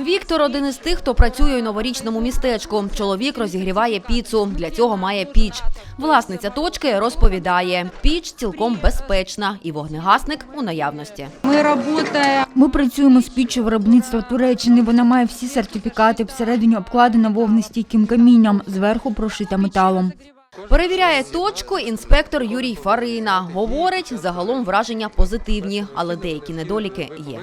Віктор один із тих, хто працює у новорічному містечку. Чоловік розігріває піцу. Для цього має піч. Власниця точки розповідає, піч цілком безпечна і вогнегасник у наявності. Мы работаем Ми працюємо з піччю виробництва Туреччини. Вона має всі сертифікати. Всередині обкладена вогнестійким камінням, зверху прошита металом. Перевіряє точку інспектор Юрій Фарина. Говорить, загалом враження позитивні, але деякі недоліки є.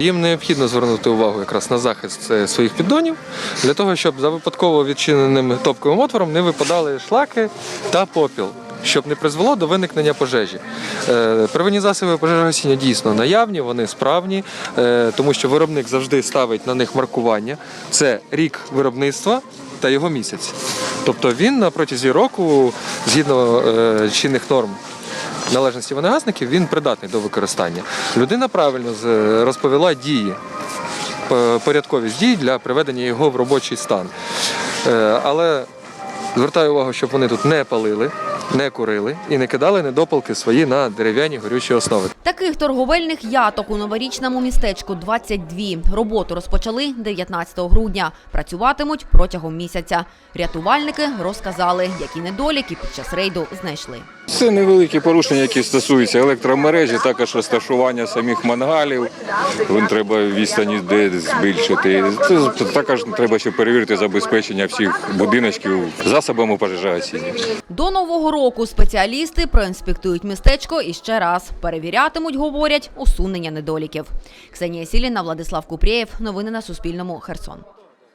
Їм необхідно звернути увагу якраз на захист е, своїх піддонів для того, щоб за випадково відчиненим топковим отвором не випадали шлаки та попіл. Щоб не призвело до виникнення пожежі. Е, Первинні засоби пожежогасіння дійсно наявні, вони справні, е, тому що виробник завжди ставить на них маркування. Це рік виробництва та його місяць. Тобто він на протязі року, згідно е, чинних норм належності вогнегасників, він придатний до використання. Людина правильно розповіла дії, порядковість дій для приведення його в робочий стан. Е, Але звертаю увагу, щоб вони тут не палили, не курили і не кидали недопалки свої на дерев'яні горючі основи. Таких торговельних яток у новорічному містечку 22. Роботу розпочали 19 грудня. Працюватимуть протягом місяця. Рятувальники розказали, які недоліки під час рейду знайшли. Це невеликі порушення, які стосуються електромережі, також розташування самих мангалів. Вон треба відстані де збільшити. Це також треба ще перевірити забезпечення всіх будиночків засобами пожежогасіння. До нового року спеціалісти проінспектують містечко і ще раз перевірятимуть, говорять, усунення недоліків. Ксенія Сіліна, Владислав Купрієв. Новини на Суспільному. Херсон.